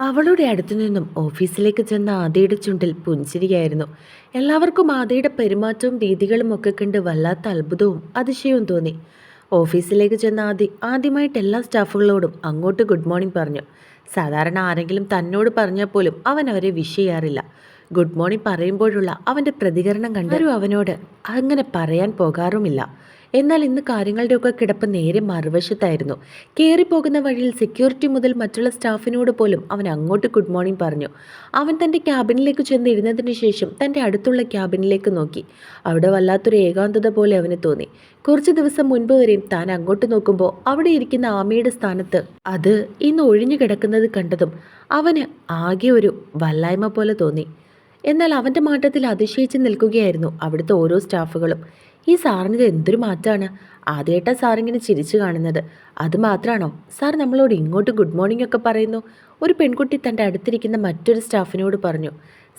അവളുടെ അടുത്തു നിന്നും ഓഫീസിലേക്ക് ചെന്ന ആദയുടെ ചുണ്ടിൽ പുഞ്ചിരിയായിരുന്നു. എല്ലാവർക്കും ആദയുടെ പെരുമാറ്റവും രീതികളും ഒക്കെ കണ്ട് വല്ലാത്ത അത്ഭുതവും അതിശയവും തോന്നി. ഓഫീസിലേക്ക് ചെന്ന ആദി ആദ്യമായിട്ട് എല്ലാ സ്റ്റാഫുകളോടും അങ്ങോട്ട് ഗുഡ് മോർണിംഗ് പറഞ്ഞു. സാധാരണ ആരെങ്കിലും തന്നോട് പറഞ്ഞാൽ പോലും അവൻ അവരെ വിഷ് ചെയ്യാറില്ല. ഗുഡ് മോർണിംഗ് പറയുമ്പോഴുള്ള അവന്റെ പ്രതികരണം കണ്ടാലും അവനോട്. അങ്ങനെ പറയാൻ പോകാറുമില്ല. എന്നാൽ ഇന്ന് കാര്യങ്ങളുടെയൊക്കെ കിടപ്പ് നേരെ മറുവശത്തായിരുന്നു. കയറിപ്പോകുന്ന വഴിയിൽ സെക്യൂരിറ്റി മുതൽ മറ്റുള്ള സ്റ്റാഫിനോട് പോലും അവൻ അങ്ങോട്ട് ഗുഡ് മോർണിംഗ് പറഞ്ഞു. അവൻ തന്റെ ക്യാബിനിലേക്ക് ചെന്ന് ഇരുന്നതിന് ശേഷം തന്റെ അടുത്തുള്ള ക്യാബിനിലേക്ക് നോക്കി. അവിടെ വല്ലാത്തൊരു ഏകാന്തത പോലെ അവന് തോന്നി. കുറച്ച് ദിവസം മുൻപ് വരെയും താൻ അങ്ങോട്ട് നോക്കുമ്പോൾ അവിടെ ഇരിക്കുന്ന ആമയുടെ സ്ഥാനത്ത് അത് ഇന്ന് ഒഴിഞ്ഞു കിടക്കുന്നത് കണ്ടതും അവന് ആകെ ഒരു വല്ലായ്മ പോലെ തോന്നി. എന്നാൽ അവന്റെ മാറ്റത്തിൽ അതിശയിച്ച് നിൽക്കുകയായിരുന്നു അവിടുത്തെ ഓരോ സ്റ്റാഫുകളും. ഈ സാറിനിത് എന്തൊരു മാറ്റമാണ് ആദ്യമായിട്ടാ സാറിങ്ങനെ ചിരിച്ചു കാണുന്നത്. അത് മാത്രമാണോ സാർ നമ്മളോട് ഇങ്ങോട്ട് ഗുഡ് മോർണിംഗ് ഒക്കെ പറയുന്നു. ഒരു പെൺകുട്ടി തന്റെ അടുത്തിരിക്കുന്ന മറ്റൊരു സ്റ്റാഫിനോട് പറഞ്ഞു.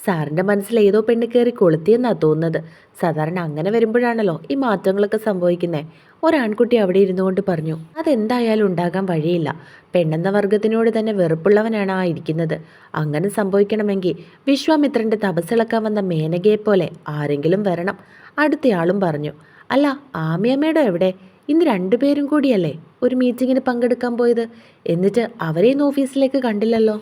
സാറിന്റെ മനസ്സിൽ ഏതോ പെണ്ണ് കയറി കൊളുത്തിയെന്നാ തോന്നുന്നത്. സാധാരണ അങ്ങനെ വരുമ്പോഴാണല്ലോ ഈ മാറ്റങ്ങളൊക്കെ സംഭവിക്കുന്നത് ഒരാൺകുട്ടി അവിടെ ഇരുന്നുകൊണ്ട് പറഞ്ഞു അതെന്തായാലും ഉണ്ടാകാൻ വഴിയില്ല. പെണ്ണെന്ന വർഗത്തിനോട് തന്നെ വെറുപ്പുള്ളവനാണ് ആ ഇരിക്കുന്നത്. അങ്ങനെ സംഭവിക്കണമെങ്കിൽ വിശ്വാമിത്രന്റെ തപസ്സിളക്കാൻ വന്ന മേനകയെ പോലെ ആരെങ്കിലും വരണം അടുത്തയാളും പറഞ്ഞു. അല്ല ആമിയമ്മയുടെ എവിടെ? ഇന്ന് രണ്ടുപേരും കൂടിയല്ലേ ഒരു മീറ്റിങ്ങിന് പങ്കെടുക്കാൻ പോയത്? എന്നിട്ട് അവരെ ഇന്ന് ഓഫീസിലേക്ക് കണ്ടില്ലല്ലോ.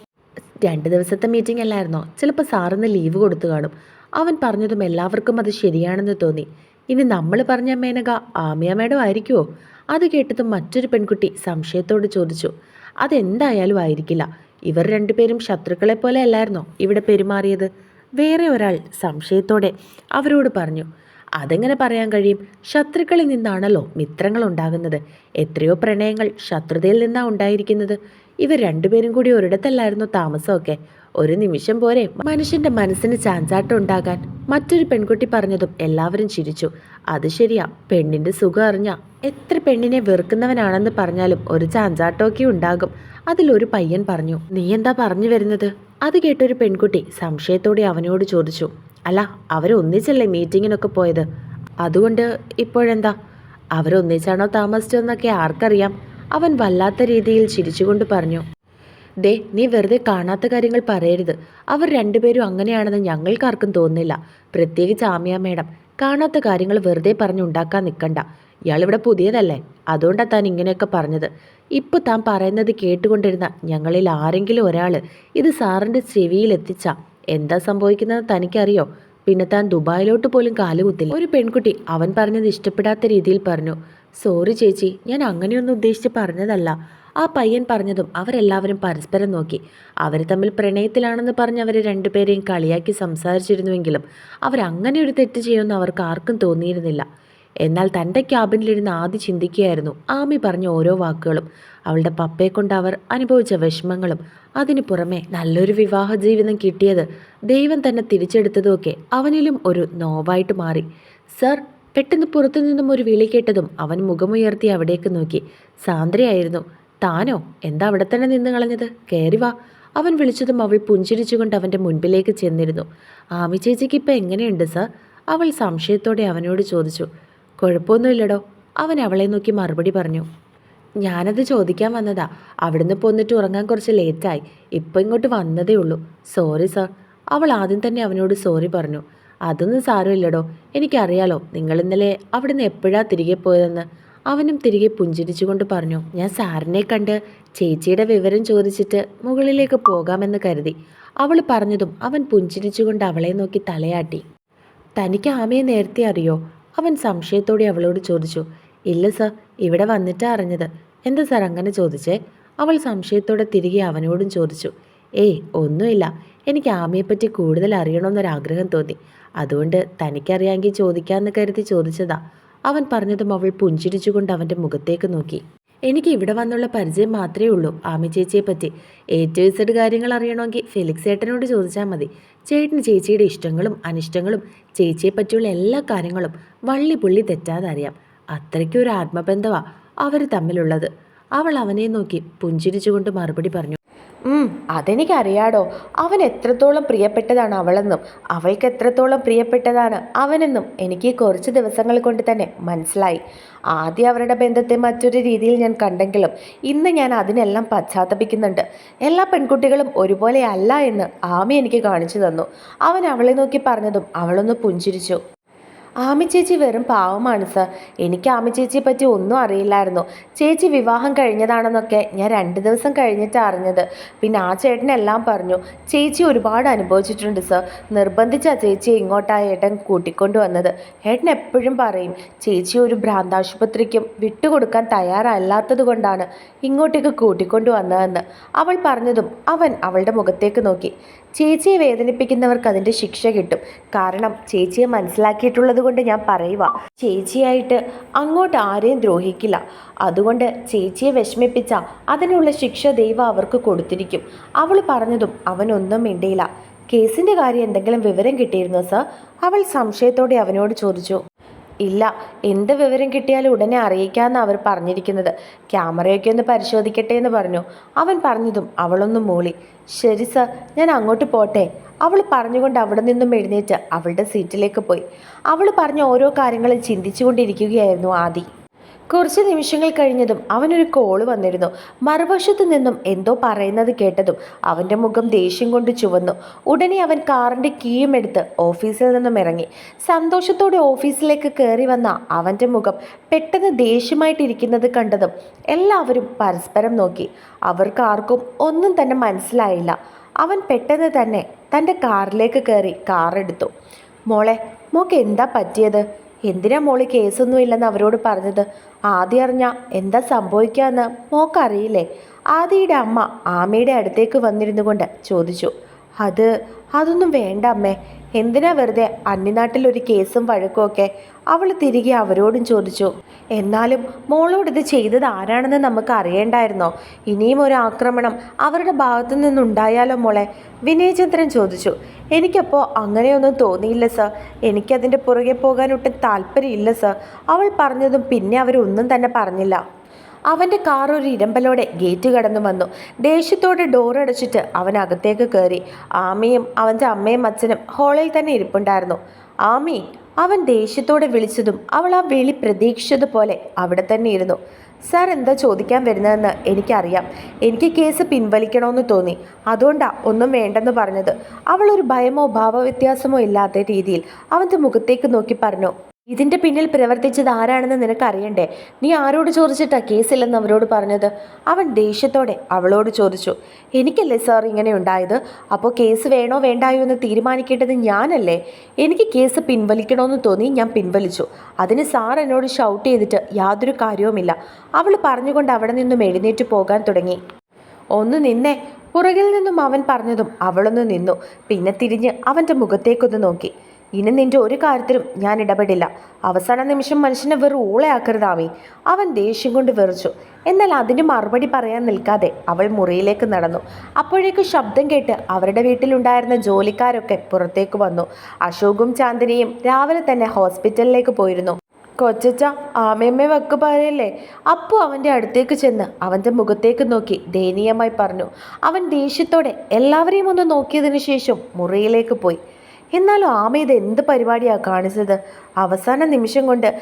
രണ്ട് ദിവസത്തെ മീറ്റിംഗ് അല്ലായിരുന്നോ? ചിലപ്പോൾ സാറിന് ലീവ് കൊടുത്തു കാണും. അവൻ പറഞ്ഞതും എല്ലാവർക്കും അത് ശരിയാണെന്ന് തോന്നി. ഇനി നമ്മൾ പറഞ്ഞ മേനക ആമിയ മേഡം ആയിരിക്കുമോ അത് കേട്ടതും മറ്റൊരു പെൺകുട്ടി സംശയത്തോട് ചോദിച്ചു. അതെന്തായാലും ആയിരിക്കില്ല. ഇവർ രണ്ടുപേരും ശത്രുക്കളെ പോലെ അല്ലായിരുന്നോ ഇവിടെ പെരുമാറിയത്? വേറെ ഒരാൾ സംശയത്തോടെ അവരോട് പറഞ്ഞു അതെങ്ങനെ പറയാൻ കഴിയും? ശത്രുക്കളിൽ നിന്നാണല്ലോ മിത്രങ്ങൾ ഉണ്ടാകുന്നത് എത്രയോ പ്രണയങ്ങൾ ശത്രുതയിൽ നിന്നാണ് ഉണ്ടായിരിക്കുന്നത്. ഇവർ രണ്ടുപേരും കൂടി ഒരിടത്തല്ലായിരുന്നു താമസമൊക്കെ. ഒരു നിമിഷം പോരെ മനുഷ്യന്റെ മനസ്സിന് ചാഞ്ചാട്ടം ഉണ്ടാകാൻ. മറ്റൊരു പെൺകുട്ടി പറഞ്ഞതും എല്ലാവരും ചിരിച്ചു. അത് ശരിയാ പെണ്ണിന്റെ സുഖം അറിഞ്ഞ. എത്ര പെണ്ണിനെ വെറുക്കുന്നവനാണെന്ന് പറഞ്ഞാലും ഒരു ചാഞ്ചാട്ടമൊക്കെ ഉണ്ടാകും. അതിലൊരു പയ്യൻ പറഞ്ഞു നീ എന്താ പറഞ്ഞു വരുന്നത്? അത് കേട്ടൊരു പെൺകുട്ടി സംശയത്തോടെ അവനോട് ചോദിച്ചു അല്ല അവരൊന്നിച്ചല്ലേ മീറ്റിങ്ങിനൊക്കെ പോയത്? അതുകൊണ്ട് ഇപ്പോഴെന്താ? അവരൊന്നിച്ചാണോ താമസിച്ചതെന്നൊക്കെ ആർക്കറിയാം. അവൻ വല്ലാത്ത രീതിയിൽ ചിരിച്ചുകൊണ്ട് പറഞ്ഞു ദേ നീ വെറുതെ കാണാത്ത കാര്യങ്ങൾ പറയരുത്. അവർ രണ്ടുപേരും അങ്ങനെയാണെന്ന് ഞങ്ങൾക്കാർക്കും തോന്നില്ല പ്രത്യേകിച്ച് ആമിയ മേഡം കാണാത്ത കാര്യങ്ങൾ വെറുതെ പറഞ്ഞുണ്ടാക്കാൻ നിൽക്കണ്ട. ഇയാളിവിടെ പുതിയതല്ലേ? അതുകൊണ്ടാണ് താൻ ഇങ്ങനെയൊക്കെ പറഞ്ഞത്. ഇപ്പോൾ താൻ പറയുന്നത് കേട്ടുകൊണ്ടിരുന്ന ഞങ്ങളിൽ ആരെങ്കിലും ഒരാൾ ഇത് സാറിന്റെ ചെവിയിൽ എത്തിച്ച എന്താ സംഭവിക്കുന്നത് തനിക്കറിയോ? പിന്നെ താൻ ദുബായിലോട്ട് പോലും കാലുകുത്തില്ല ഒരു പെൺകുട്ടി അവൻ പറഞ്ഞത് ഇഷ്ടപ്പെടാത്ത രീതിയിൽ പറഞ്ഞു. സോറി ചേച്ചി ഞാൻ അങ്ങനെയൊന്നും ഉദ്ദേശിച്ച് പറഞ്ഞതല്ല. ആ പയ്യൻ പറഞ്ഞതും അവരെല്ലാവരും പരസ്പരം നോക്കി. അവർ തമ്മിൽ പ്രണയത്തിലാണെന്ന് പറഞ്ഞ് അവർ രണ്ടുപേരെയും കളിയാക്കി സംസാരിച്ചിരുന്നുവെങ്കിലും അവരങ്ങനെ ഒരു തെറ്റ് ചെയ്യുമെന്ന് അവർക്ക് ആർക്കും തോന്നിയിരുന്നില്ല. എന്നാൽ തന്റെ ക്യാബിനിലിരുന്ന് ആദ്യം ചിന്തിക്കുകയായിരുന്നു. ആമി പറഞ്ഞ ഓരോ വാക്കുകളും അവളുടെ പപ്പയെക്കൊണ്ട് അവർ അനുഭവിച്ച വിഷമങ്ങളും അതിനു പുറമെ നല്ലൊരു വിവാഹ ജീവിതം കിട്ടിയത് ദൈവം തന്നെ തിരിച്ചെടുത്തതുമൊക്കെ അവനിലും ഒരു നോവായിട്ട് മാറി. സർ പെട്ടെന്ന് പുറത്തു നിന്നും ഒരു വിളി കേട്ടതും അവൻ മുഖമുയർത്തി അവിടേക്ക് നോക്കി. സാന്ദ്രയായിരുന്നു. താനോ? എന്താ അവിടെ തന്നെ നിന്ന് കളഞ്ഞത്? കയറി വാ. അവൻ വിളിച്ചതും അവൾ പുഞ്ചിരിച്ചുകൊണ്ട് അവന്റെ മുൻപിലേക്ക് ചെന്നിരുന്നു. ആമി ചേച്ചിക്ക് ഇപ്പം എങ്ങനെയുണ്ട് സർ? അവൾ സംശയത്തോടെ അവനോട് ചോദിച്ചു. കുഴപ്പമൊന്നുമില്ലടോ. അവൻ അവളെ നോക്കി മറുപടി പറഞ്ഞു. ഞാനത് ചോദിക്കാൻ വന്നതാ. അവിടുന്ന് പോന്നിട്ട് ഉറങ്ങാൻ കുറച്ച് ലേറ്റായി. ഇപ്പം ഇങ്ങോട്ട് വന്നതേ ഉള്ളൂ. Sorry sir. അവൾ ആദ്യം തന്നെ അവനോട് സോറി പറഞ്ഞു. അതൊന്നും സാരമില്ലടോ. എനിക്കറിയാലോ നിങ്ങൾ ഇന്നലെ അവിടെ നിന്ന് എപ്പോഴാ തിരികെ പോയതെന്ന്. അവനും തിരികെ പുഞ്ചിരിച്ചുകൊണ്ട് പറഞ്ഞു ഞാൻ സാറിനെ കണ്ട് ചേച്ചിയുടെ വിവരം ചോദിച്ചിട്ട് മുകളിലേക്ക് പോകാമെന്ന് കരുതി. അവൾ പറഞ്ഞതും അവൻ പുഞ്ചിരിച്ചുകൊണ്ട് അവളെ നോക്കി തലയാട്ടി. തനിക്ക് ആമയെ നേരത്തെ അറിയോ? അവൻ സംശയത്തോടെ അവളോട് ചോദിച്ചു. ഇല്ല സർ ഇവിടെ വന്നിട്ടാ അറിഞ്ഞത്. എന്താ സാർ അങ്ങനെ ചോദിച്ചേ? അവൾ സംശയത്തോടെ തിരികെ അവനോടും ചോദിച്ചു. ഏയ് ഒന്നുമില്ല. എനിക്ക് ആമയെപ്പറ്റി കൂടുതൽ അറിയണമെന്നൊരാഗ്രഹം തോന്നി. അതുകൊണ്ട് തനിക്കറിയാമെങ്കിൽ ചോദിക്കാമെന്ന് കരുതി ചോദിച്ചതാ. അവൻ പറഞ്ഞതും അവൾ പുഞ്ചിരിച്ചുകൊണ്ട് അവന്റെ മുഖത്തേക്ക് നോക്കി. എനിക്ക് ഇവിടെ വന്നുള്ള പരിചയം മാത്രമേ ഉള്ളൂ ആമി ചേച്ചിയെ പറ്റി. ടു ഇസഡ് കാര്യങ്ങൾ അറിയണമെങ്കിൽ ഫെലിക്സ് ഏട്ടനോട് ചോദിച്ചാൽ മതി. ചേട്ടന് ചേച്ചിയുടെ ഇഷ്ടങ്ങളും അനിഷ്ടങ്ങളും ചേച്ചിയെ പറ്റിയുള്ള എല്ലാ കാര്യങ്ങളും വള്ളി പുള്ളി തെറ്റാതെ അറിയാം. അത്രയ്ക്കൊരു ആത്മബന്ധമാണ് അവർ തമ്മിലുള്ളത്. അവൾ അവനെ നോക്കി പുഞ്ചിരിച്ചുകൊണ്ട് മറുപടി പറഞ്ഞു. അതെനിക്കറിയാടോ. അവൻ എത്രത്തോളം പ്രിയപ്പെട്ടതാണ് അവളെന്നും അവൾക്ക് എത്രത്തോളം പ്രിയപ്പെട്ടതാണ് അവനെന്നും എനിക്ക് കുറച്ച് ദിവസങ്ങൾ കൊണ്ട് തന്നെ മനസ്സിലായി. ആദ്യം അവരുടെ ബന്ധത്തെ മറ്റൊരു രീതിയിൽ ഞാൻ കണ്ടെങ്കിലും ഇന്ന് ഞാൻ അതിനെല്ലാം പശ്ചാത്തപിക്കുന്നുണ്ട്. എല്ലാ പെൺകുട്ടികളും ഒരുപോലെ അല്ല എന്ന് ആമി എനിക്ക് കാണിച്ചു തന്നു. അവൻ അവളെ നോക്കി പറഞ്ഞതും അവളൊന്ന് പുഞ്ചിരിച്ചു. ആമി ചേച്ചി വെറും പാവമാണ് സർ. എനിക്ക് ആമി ചേച്ചിയെ പറ്റി ഒന്നും അറിയില്ലായിരുന്നു. ചേച്ചി വിവാഹം കഴിഞ്ഞതാണെന്നൊക്കെ ഞാൻ രണ്ട് ദിവസം കഴിഞ്ഞിട്ട് അറിഞ്ഞത്. പിന്നെ ആ ചേട്ടനെല്ലാം പറഞ്ഞു ചേച്ചി ഒരുപാട് അനുഭവിച്ചിട്ടുണ്ട് സർ. നിർബന്ധിച്ച ചേച്ചിയെ ഇങ്ങോട്ടാ ഏട്ടൻ കൂട്ടിക്കൊണ്ടു വന്നത്. ഏട്ടൻ എപ്പോഴും പറയും ചേച്ചി ഒരു ഭ്രാന്താശുപത്രിക്കും വിട്ടുകൊടുക്കാൻ തയ്യാറല്ലാത്തത് കൊണ്ടാണ് ഇങ്ങോട്ടേക്ക് കൂട്ടിക്കൊണ്ടു വന്നതെന്ന്. അവൾ പറഞ്ഞതും അവൻ അവളുടെ മുഖത്തേക്ക് നോക്കി. ചേച്ചിയെ വേദനിപ്പിക്കുന്നവർക്ക് അതിന്റെ ശിക്ഷ കിട്ടും. കാരണം ചേച്ചിയെ മനസ്സിലാക്കിയിട്ടുള്ളത് കൊണ്ട് ഞാൻ പറയുക ചേച്ചിയായിട്ട് അങ്ങോട്ട് ആരെയും ദ്രോഹിക്കില്ല. അതുകൊണ്ട് ചേച്ചിയെ വിഷമിപ്പിച്ച അതിനുള്ള ശിക്ഷ ദൈവം അവർക്ക് കൊടുത്തിരിക്കും. അവൾ പറഞ്ഞതും അവനൊന്നും മിണ്ടിയില്ല. കേസിന്റെ കാര്യം എന്തെങ്കിലും വിവരം കിട്ടിയിരുന്നോ സർ? അവൾ സംശയത്തോടെ അവനോട് ചോദിച്ചു. ഇല്ല എന്ത് വിവരം കിട്ടിയാലും ഉടനെ അറിയിക്കാമെന്ന് അവർ പറഞ്ഞിരിക്കുന്നത്. ക്യാമറയൊക്കെ ഒന്ന് പരിശോധിക്കട്ടെ എന്ന് പറഞ്ഞു. അവൻ പറഞ്ഞതും അവളൊന്ന് മൂളി. ശരി സർ ഞാൻ അങ്ങോട്ട് പോട്ടെ. അവൾ പറഞ്ഞുകൊണ്ട് അവിടെ നിന്നും എഴുന്നേറ്റ് അവളുടെ സീറ്റിലേക്ക് പോയി. അവൾ പറഞ്ഞ ഓരോ കാര്യങ്ങളും ചിന്തിച്ചുകൊണ്ടിരിക്കുകയായിരുന്നു ആദി. കുറച്ച് നിമിഷങ്ങൾ കഴിഞ്ഞതും അവനൊരു കോൾ വന്നിരുന്നു. മറുവശത്തു നിന്നും എന്തോ പറയുന്നത് കേട്ടതും അവന്റെ മുഖം ദേഷ്യം കൊണ്ട് ചുവന്നു. ഉടനെ അവൻ കാറിന്റെ കീയും എടുത്ത് ഓഫീസിൽ നിന്നും ഇറങ്ങി. സന്തോഷത്തോടെ ഓഫീസിലേക്ക് കയറി വന്ന അവന്റെ മുഖം പെട്ടെന്ന് ദേഷ്യമായിട്ടിരിക്കുന്നത് കണ്ടതും എല്ലാവരും പരസ്പരം നോക്കി. അവർക്ക് ആർക്കും ഒന്നും തന്നെ മനസ്സിലായില്ല. അവൻ പെട്ടെന്ന് തന്നെ തന്റെ കാറിലേക്ക് കയറി കാറെടുത്തു മോളെ മോക്ക് എന്താ പറ്റിയത്? എന്തിനാ മോൾ കേസൊന്നും ഇല്ലെന്ന് അവരോട് പറഞ്ഞത്? ആദ്യം അറിഞ്ഞ എന്താ സംഭവിക്കാന്ന് മോക്കറിയില്ലേ? ആദിയുടെ അമ്മ ആമയുടെ അടുത്തേക്ക് വന്നിരുന്നു കൊണ്ട് ചോദിച്ചു. അത് അതൊന്നും വേണ്ട അമ്മേ. എന്തിനാ വെറുതെ അന്യനാട്ടിൽ ഒരു കേസും വഴക്കുമൊക്കെ അവൾ തിരികെ അവരോടും ചോദിച്ചു. എന്നാലും മോളോട് ഇത് ചെയ്തത് ആരാണെന്ന് നമുക്ക് അറിയേണ്ടായിരുന്നോ? ഇനിയും ഒരു ആക്രമണം അവരുടെ ഭാഗത്തു നിന്നുണ്ടായാലോ മോളെ? വിനയചന്ദ്രൻ ചോദിച്ചു. എനിക്കപ്പോൾ അങ്ങനെയൊന്നും തോന്നിയില്ല സർ. എനിക്കതിന്റെ പുറകെ പോകാൻ ഒട്ടും താല്പര്യമില്ല സർ. അവൾ പറഞ്ഞതും പിന്നെ അവരൊന്നും തന്നെ പറഞ്ഞില്ല. അവന്റെ കാർ ഒരു ഇരമ്പലോടെ ഗേറ്റ് കടന്നു വന്നു. ദേഷ്യത്തോടെ ഡോർ അടച്ചിട്ട് അവൻ അകത്തേക്ക് കയറി ആമയും അവന്റെ അമ്മയും അച്ഛനും ഹാളിൽ തന്നെ ഇരിപ്പുണ്ടായിരുന്നു. ആമി അവൻ ദേഷ്യത്തോടെ വിളിച്ചതും അവൾ ആ വിളി പ്രതീക്ഷിച്ചതുപോലെ അവിടെ തന്നെ ഇരുന്നു. സാർ എന്താ ചോദിക്കാൻ വരുന്നതെന്ന് എനിക്കറിയാം. എനിക്ക് കേസ് പിൻവലിക്കണമെന്ന് തോന്നി. അതുകൊണ്ടാ ഒന്നും വേണ്ടെന്ന് പറഞ്ഞത്. അവൾ ഒരു ഭയമോ ഭാവവ്യത്യാസമോ ഇല്ലാത്ത രീതിയിൽ അവന്റെ മുഖത്തേക്ക് നോക്കി പറഞ്ഞു. ഇതിന്റെ പിന്നിൽ പ്രവർത്തിച്ചത് ആരാണെന്ന് നിനക്കറിയണ്ടേ? നീ ആരോട് ചോദിച്ചിട്ടാ കേസില്ലെന്ന് അവരോട് പറഞ്ഞത്? അവൻ ദേഷ്യത്തോടെ അവളോട് ചോദിച്ചു എനിക്കല്ലേ സാർ ഇങ്ങനെ ഉണ്ടായത്? അപ്പോൾ കേസ് വേണോ വേണ്ടായോ എന്ന് തീരുമാനിക്കേണ്ടത് ഞാനല്ലേ? എനിക്ക് കേസ് പിൻവലിക്കണമെന്ന് തോന്നി ഞാൻ പിൻവലിച്ചു. അതിന് സാർ എന്നോട് ഷൗട്ട് ചെയ്തിട്ട് യാതൊരു കാര്യവുമില്ല. അവൾ പറഞ്ഞുകൊണ്ട് അവിടെ നിന്നും എഴുന്നേറ്റ് പോകാൻ തുടങ്ങി. ഒന്ന് നിന്നെ. പുറകിൽ നിന്നും അവൻ പറഞ്ഞതും അവളൊന്ന് നിന്നു. പിന്നെ തിരിഞ്ഞ് അവന്റെ മുഖത്തേക്കൊന്ന് നോക്കി. ഇനി നിന്റെ ഒരു കാര്യത്തിലും ഞാൻ ഇടപെടില്ല. അവസാന നിമിഷം മനുഷ്യനെ വെറും ഊളയാക്കരുതാമി അവൻ ദേഷ്യം കൊണ്ട് വെറിച്ചു. എന്നാൽ അതിന് മറുപടി പറയാൻ നിൽക്കാതെ അവൾ മുറിയിലേക്ക് നടന്നു. അപ്പോഴേക്ക് ശബ്ദം കേട്ട് അവരുടെ വീട്ടിലുണ്ടായിരുന്ന ജോലിക്കാരൊക്കെ പുറത്തേക്ക് വന്നു. അശോകും ചാന്ദിനിയും രാവിലെ തന്നെ ഹോസ്പിറ്റലിലേക്ക് പോയിരുന്നു. കൊച്ചച്ച ആമയമ്മ വക്ക് പറയല്ലേ? അപ്പു അവന്റെ അടുത്തേക്ക് ചെന്ന് അവന്റെ മുഖത്തേക്ക് നോക്കി ദയനീയമായി പറഞ്ഞു. അവൻ ദേഷ്യത്തോടെ എല്ലാവരെയും ഒന്ന് നോക്കിയതിനു ശേഷം മുറിയിലേക്ക് പോയി. എന്നാലും ആമ ഇത് എന്ത് പരിപാടിയാണ് കാണിച്ചത്? അവസാന നിമിഷം കൊണ്ട്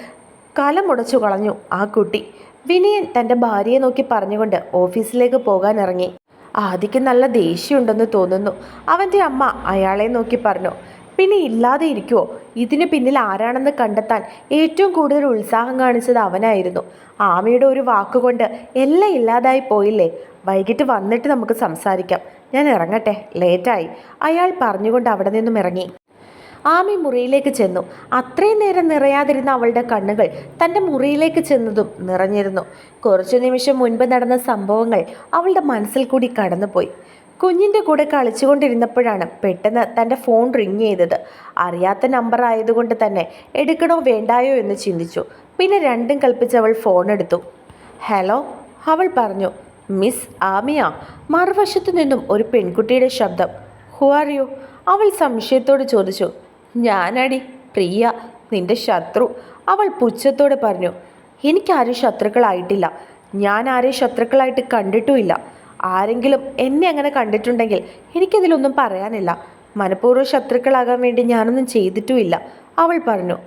കലമുടച്ചു കളഞ്ഞു ആ കുട്ടി. വിനയൻ തന്റെ ഭാര്യയെ നോക്കി പറഞ്ഞുകൊണ്ട് ഓഫീസിലേക്ക് പോകാൻ ഇറങ്ങി ആദിക്ക് നല്ല ദേഷ്യമുണ്ടെന്ന് തോന്നുന്നു. അവന്റെ അമ്മ അയാളെ നോക്കി പറഞ്ഞു. പിന്നെ ഇല്ലാതെ ഇരിക്കുവോ? ഇതിന് പിന്നിൽ ആരാണെന്ന് കണ്ടെത്താൻ ഏറ്റവും കൂടുതൽ ഉത്സാഹം കാണിച്ചത് അവനായിരുന്നു. ആമയുടെ ഒരു വാക്കുകൊണ്ട് എല്ലാം ഇല്ലാതായി പോയില്ലേ? വൈകിട്ട് വന്നിട്ട് നമുക്ക് സംസാരിക്കാം. ഞാൻ ഇറങ്ങട്ടെ. ലേറ്റായി. അയാൾ പറഞ്ഞുകൊണ്ട് അവിടെ നിന്നും ഇറങ്ങി. ആമി മുറിയിലേക്ക് ചെന്നു. അത്രയും നേരം നിറയാതിരുന്ന അവളുടെ കണ്ണുകൾ തന്റെ മുറിയിലേക്ക് ചെന്നതും നിറഞ്ഞിരുന്നു. കുറച്ചു നിമിഷം മുൻപ് നടന്ന സംഭവങ്ങൾ അവളുടെ മനസ്സിൽ കൂടി കടന്നുപോയി. കുഞ്ഞിന്റെ കൂടെ കളിച്ചുകൊണ്ടിരുന്നപ്പോഴാണ് പെട്ടെന്ന് തന്റെ ഫോൺ റിങ് ചെയ്തത്. അറിയാത്ത നമ്പർ ആയതുകൊണ്ട് തന്നെ എടുക്കണോ വേണ്ടായോ എന്ന് ചിന്തിച്ചു. പിന്നെ രണ്ടും കൽപ്പിച്ച് അവൾ ഫോൺ എടുത്തു. ഹലോ അവൾ പറഞ്ഞു. മിസ് ആമിയ. മറുവശത്തു നിന്നും ഒരു പെൺകുട്ടിയുടെ ശബ്ദം. ഹു ആർ യു അവൾ സംശയത്തോട് ചോദിച്ചു. ഞാനടി പ്രിയ നിന്റെ ശത്രു. അവൾ പുച്ഛത്തോട് പറഞ്ഞു. എനിക്കാരും ശത്രുക്കളായിട്ടില്ല. ഞാൻ ആരെയും ശത്രുക്കളായിട്ട് കണ്ടിട്ടുമില്ല. ആരെങ്കിലും എന്നെ അങ്ങനെ കണ്ടിട്ടുണ്ടെങ്കിൽ എനിക്കതിലൊന്നും പറയാനില്ല. മനഃപൂർവ ശത്രുക്കളാകാൻ വേണ്ടി ഞാനൊന്നും ചെയ്തിട്ടുമില്ല. അവൾ പറഞ്ഞു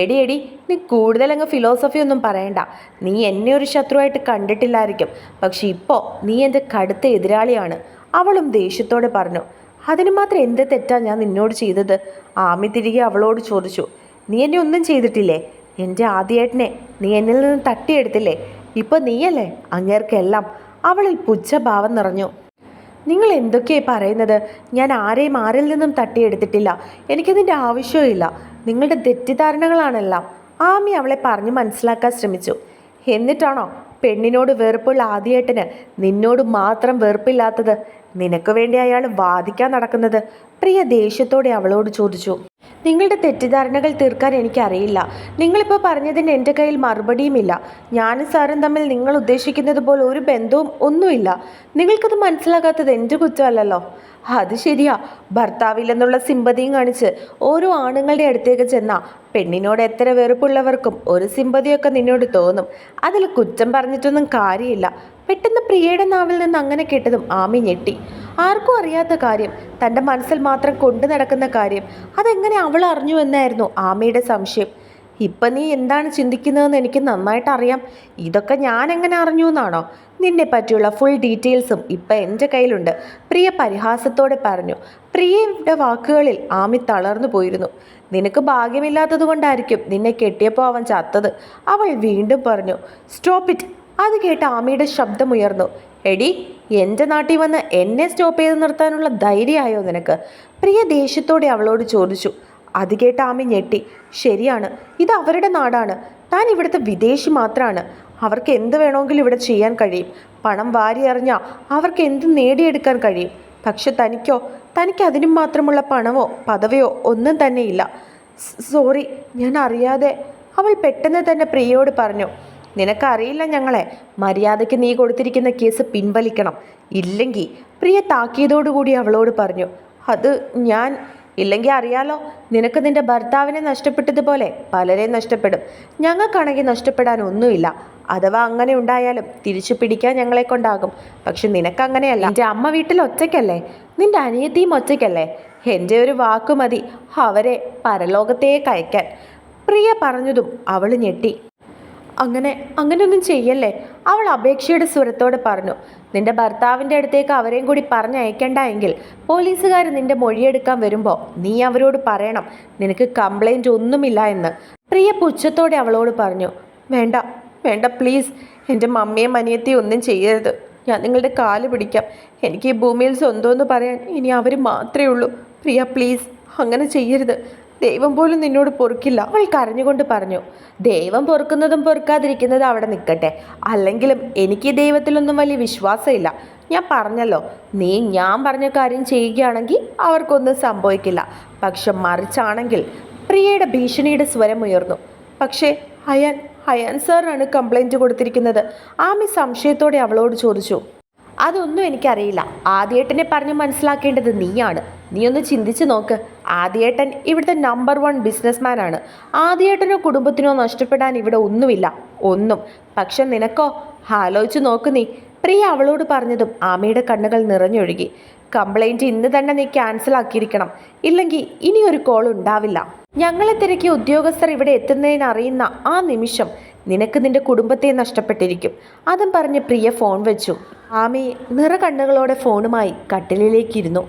എടി എടി നീ കൂടുതൽ അങ്ങ് ഫിലോസഫി ഒന്നും പറയണ്ട. നീ എന്നെ ഒരു ശത്രുവായിട്ട് കണ്ടിട്ടില്ലായിരിക്കും. പക്ഷെ ഇപ്പോൾ നീ എന്റെ കടുത്ത എതിരാളിയാണ്. അവളും ദേഷ്യത്തോടെ പറഞ്ഞു അതിന് മാത്രം എന്ത് തെറ്റാ ഞാൻ നിന്നോട് ചെയ്തത്? ആമി തിരികെ അവളോട് ചോദിച്ചു നീ എന്നെ ഒന്നും ചെയ്തിട്ടില്ലേ? എന്റെ ആദ്യേട്ടനെ നീ എന്നിൽ നിന്ന് തട്ടിയെടുത്തില്ലേ? ഇപ്പം നീയല്ലേ അങ്ങേർക്കെല്ലാം അവളിൽ പുച്ഛഭാവം നിറഞ്ഞു. നിങ്ങൾ എന്തൊക്കെയായി പറയുന്നത്? ഞാൻ ആരെയും ആരിൽ നിന്നും തട്ടിയെടുത്തിട്ടില്ല. എനിക്കതിന്റെ ആവശ്യമില്ല നിങ്ങളുടെ തെറ്റിദ്ധാരണകളാണെല്ലാം. ആമി അവളെ പറഞ്ഞു മനസ്സിലാക്കാൻ ശ്രമിച്ചു. എന്നിട്ടാണോ പെണ്ണിനോട് വെറുപ്പുള്ള ആദ്യേട്ടന് നിന്നോട് മാത്രം വെറുപ്പില്ലാത്തത്? നിനക്ക് വേണ്ടി അയാൾ വാദിക്കാൻ നടക്കുന്നത്? പ്രിയ ദേഷ്യത്തോടെ അവളോട് ചോദിച്ചു. നിങ്ങളുടെ തെറ്റിദ്ധാരണകൾ തീർക്കാൻ എനിക്കറിയില്ല. നിങ്ങളിപ്പോൾ പറഞ്ഞതിന് എന്റെ കയ്യിൽ മറുപടിയുമില്ല. ഞാനും സാറും തമ്മിൽ നിങ്ങൾ ഉദ്ദേശിക്കുന്നത് പോലെ ഒരു ബന്ധവും ഒന്നുമില്ല. നിങ്ങൾക്കത് മനസ്സിലാകാത്തത് എന്റെ കുറ്റമല്ലല്ലോ. അത് ശരിയാ. ഭർത്താവില്ലെന്നുള്ള സിമ്പതിയും കാണിച്ച് ഓരോ ആണുങ്ങളുടെ അടുത്തേക്ക് ചെന്ന പെണ്ണിനോട് എത്ര വെറുപ്പുള്ളവർക്കും ഒരു സിമ്പതിയൊക്കെ നിന്നോട് തോന്നും. അതിൽ കുറ്റം പറഞ്ഞിട്ടൊന്നും കാര്യമില്ല. പെട്ടെന്ന് പ്രിയയുടെ നാവിൽ നിന്ന് അങ്ങനെ കേട്ടതും ആമി ഞെട്ടി. ആർക്കും അറിയാത്ത കാര്യം. തന്റെ മനസ്സിൽ മാത്രം കൊണ്ടു നടക്കുന്ന കാര്യം. അതെങ്ങനെ അവൾ അറിഞ്ഞു എന്നായിരുന്നു ആമയുടെ സംശയം. ഇപ്പം നീ എന്താണ് ചിന്തിക്കുന്നതെന്ന് എനിക്ക് നന്നായിട്ട് അറിയാം. ഇതൊക്കെ ഞാൻ എങ്ങനെ അറിഞ്ഞു എന്നാണോ? നിന്നെ പറ്റിയുള്ള ഫുൾ ഡീറ്റെയിൽസും ഇപ്പം എന്റെ കയ്യിലുണ്ട്. പ്രിയ പരിഹാസത്തോടെ പറഞ്ഞു. പ്രിയയുടെ വാക്കുകളിൽ ആമി തളർന്നു പോയിരുന്നു. നിനക്ക് ഭാഗ്യമില്ലാത്തത് കൊണ്ടായിരിക്കും നിന്നെ കെട്ടിയപ്പോൾ അവൻ ചത്തത്. അവൾ വീണ്ടും പറഞ്ഞു. സ്റ്റോപ്പ് ഇറ്റ് അത് കേട്ട് ആമിയുടെ ശബ്ദമുയർന്നു. എടി എന്റെ നാട്ടിൽ വന്ന് എന്നെ സ്റ്റോപ്പ് ചെയ്ത് നിർത്താനുള്ള ധൈര്യമായോ നിനക്ക്? പ്രിയ ദേഷ്യത്തോടെ അവളോട് ചോദിച്ചു. അത് കേട്ട ആമി ഞെട്ടി. ശരിയാണ് ഇത് അവരുടെ നാടാണ്. താൻ ഇവിടുത്തെ വിദേശി മാത്രമാണ് അവർക്ക് എന്ത് വേണമെങ്കിലും ഇവിടെ ചെയ്യാൻ കഴിയും. പണം വാരി അറിഞ്ഞാൽ അവർക്ക് എന്ത് നേടിയെടുക്കാൻ കഴിയും? പക്ഷെ തനിക്കോ തനിക്ക് അതിനും മാത്രമുള്ള പണമോ പദവയോ ഒന്നും തന്നെയില്ല സോറി ഞാൻ അറിയാതെ. അവൾ പെട്ടെന്ന് തന്നെ പ്രിയയോട് പറഞ്ഞു നിനക്കറിയില്ല ഞങ്ങളെ. മര്യാദയ്ക്ക് നീ കൊടുത്തിരിക്കുന്ന കേസ് പിൻവലിക്കണം. ഇല്ലെങ്കിൽ പ്രിയ താക്കിയതോടുകൂടി അവളോട് പറഞ്ഞു അത് ഞാൻ ഇല്ലെങ്കിൽ അറിയാലോ നിനക്ക് നിന്റെ ഭർത്താവിനെ നഷ്ടപ്പെട്ടതുപോലെ പലരെ നഷ്ടപ്പെടും. ഞങ്ങൾക്കാണെങ്കിൽ നഷ്ടപ്പെടാൻ ഒന്നുമില്ല. അഥവാ അങ്ങനെ ഉണ്ടായാലും തിരിച്ചു പിടിക്കാൻ ഞങ്ങളെ കൊണ്ടാകും. പക്ഷെ നിനക്കങ്ങനെയല്ല എന്റെ അമ്മ വീട്ടിൽ ഒറ്റയ്ക്കല്ലേ? നിന്റെ അനിയത്തിയും ഒറ്റയ്ക്കല്ലേ? എന്റെ ഒരു വാക്കു മതി അവരെ പരലോകത്തേക്ക് അയക്കാൻ പ്രിയ പറഞ്ഞതും അവൾ ഞെട്ടി. അങ്ങനെ അങ്ങനെയൊന്നും ചെയ്യല്ലേ? അവൾ അപേക്ഷയുടെ സ്വരത്തോട് പറഞ്ഞു. നിന്റെ ഭർത്താവിന്റെ അടുത്തേക്ക് അവരെയും കൂടി പറഞ്ഞയക്കണ്ട എങ്കിൽ പോലീസുകാർ നിന്റെ മൊഴിയെടുക്കാൻ വരുമ്പോൾ നീ അവരോട് പറയണം. നിനക്ക് കംപ്ലൈന്റ് ഒന്നുമില്ല എന്ന്. പ്രിയ പുച്ഛത്തോടെ അവളോട് പറഞ്ഞു വേണ്ട വേണ്ട പ്ലീസ് എന്റെ മമ്മിയും അനിയത്തിയും ഒന്നും ചെയ്യരുത്. ഞാൻ നിങ്ങളുടെ കാൽ പിടിക്കാം. എനിക്ക് ഈ ഭൂമിയിൽ സ്വന്തമെന്ന് പറയാൻ ഇനി അവർ മാത്രമേ ഉള്ളൂ. പ്രിയ പ്ലീസ് അങ്ങനെ ചെയ്യരുത്. ദൈവം പോലും നിന്നോട് പൊറുക്കില്ല. അവൾ കരഞ്ഞുകൊണ്ട് പറഞ്ഞു ദൈവം പൊറുക്കുന്നതും പൊറുക്കാതിരിക്കുന്നതും അവിടെ നിൽക്കട്ടെ. അല്ലെങ്കിലും എനിക്ക് ദൈവത്തിലൊന്നും വലിയ വിശ്വാസമില്ല. ഞാൻ പറഞ്ഞല്ലോ നീ ഞാൻ പറഞ്ഞ കാര്യം ചെയ്യുകയാണെങ്കിൽ അവർക്കൊന്നും സംഭവിക്കില്ല. പക്ഷെ മറിച്ചാണെങ്കിൽ പ്രിയയുടെ ഭീഷണിയുടെ സ്വരം ഉയർന്നു. പക്ഷേ അയാൻ അയാൻ സാറാണ് കംപ്ലൈന്റ് കൊടുത്തിരിക്കുന്നത്. ആമി സംശയത്തോടെ അവളോട് ചോദിച്ചു അതൊന്നും എനിക്കറിയില്ല. ആദ്യേട്ടനെ പറഞ്ഞ് മനസ്സിലാക്കേണ്ടത് നീയാണ്. നീ ഒന്ന് ചിന്തിച്ച് നോക്ക്. ആദ്യേട്ടൻ ഇവിടുത്തെ നമ്പർ വൺ ബിസിനസ്മാൻ ആണ്. ആദ്യേട്ടനോ കുടുംബത്തിനോ നഷ്ടപ്പെടാൻ ഇവിടെ ഒന്നുമില്ല. ഒന്നും. പക്ഷെ നിനക്കോ? ആലോചിച്ച് നോക്ക് നീ. പ്രിയ അവളോട് പറഞ്ഞതും ആമയുടെ കണ്ണുകൾ നിറഞ്ഞൊഴുകി. കംപ്ലൈന്റ് ഇന്ന് തന്നെ നീ ക്യാൻസൽ ആക്കിയിരിക്കണം. ഇല്ലെങ്കിൽ ഇനി ഒരു കോൾ ഉണ്ടാവില്ല. ഞങ്ങളെ തിരക്കിയ ഉദ്യോഗസ്ഥർ ഇവിടെ എത്തുന്നതിന് അറിയുന്ന ആ നിമിഷം നിനക്ക് നിന്റെ കുടുംബത്തെ നഷ്ടപ്പെട്ടിരിക്കും. അതും പറഞ്ഞ് പ്രിയ ഫോൺ വെച്ചു. ആമി നിറകണ്ണുകളോടെ ഫോണുമായി കട്ടിലിലേക്കിരുന്നു.